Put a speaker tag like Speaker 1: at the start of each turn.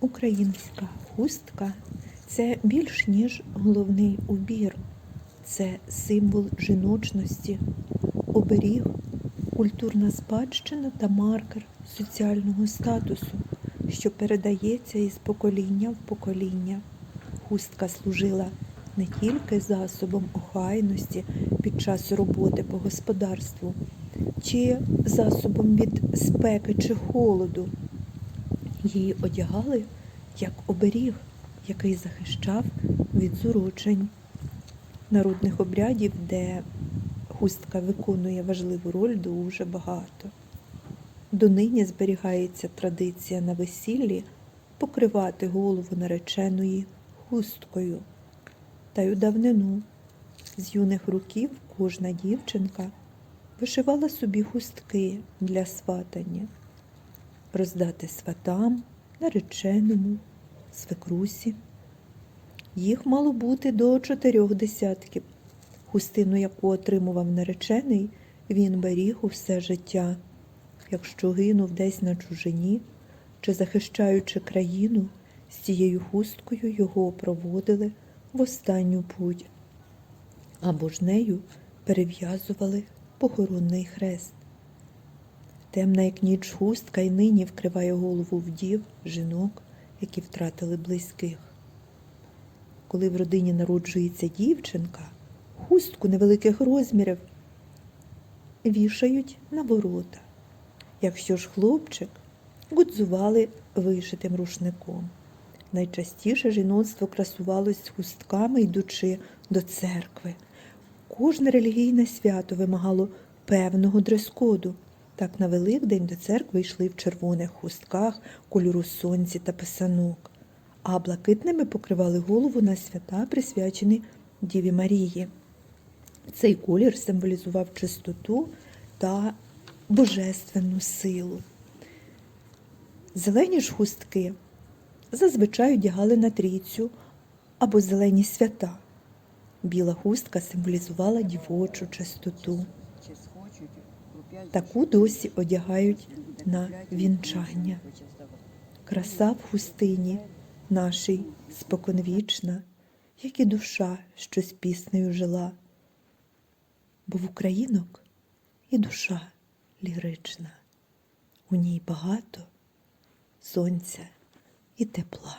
Speaker 1: Українська хустка це більш ніж головний убір, це символ жіночності, оберіг, культурна спадщина та маркер соціального статусу, що передається із покоління в покоління. Хустка служила не тільки засобом охайності під час роботи по господарству, чи засобом від спеки чи холоду. Її одягали як оберіг, який захищав від зурочень народних обрядів, де хустка виконує важливу роль дуже багато. Донині зберігається традиція на весіллі покривати голову нареченої хусткою. Та й у давнину з юних років кожна дівчинка вишивала собі хустки для сватання роздати сватам, нареченому, свекрусі. Їх мало бути до чотирьох десятків. Хустину, яку отримував наречений, він беріг усе життя. Якщо гинув десь на чужині чи захищаючи країну, з цією хусткою його проводили в останню путь, або ж нею перев'язували похоронний хрест. Темна, як ніч хустка й нині вкриває голову вдів, жінок, які втратили близьких. Коли в родині народжується дівчинка, хустку невеликих розмірів вішають на ворота. Якщо ж хлопчик, гудзували вишитим рушником. Найчастіше жіноцтво красувалось хустками, йдучи до церкви. Кожне релігійне свято вимагало певного дрес-коду. Так на Великдень до церкви йшли в червоних хустках кольору сонця та писанок, а блакитними покривали голову на свята, присвячені Діві Марії. Цей колір символізував чистоту та божественну силу. Зелені ж хустки зазвичай одягали на трійцю або зелені свята. Біла хустка символізувала дівочу чистоту. Таку досі одягають на вінчання. Краса в хустині нашій споконвічна, як і душа, що з піснею жила. Бо в українок і душа лірична, у ній багато сонця і тепла.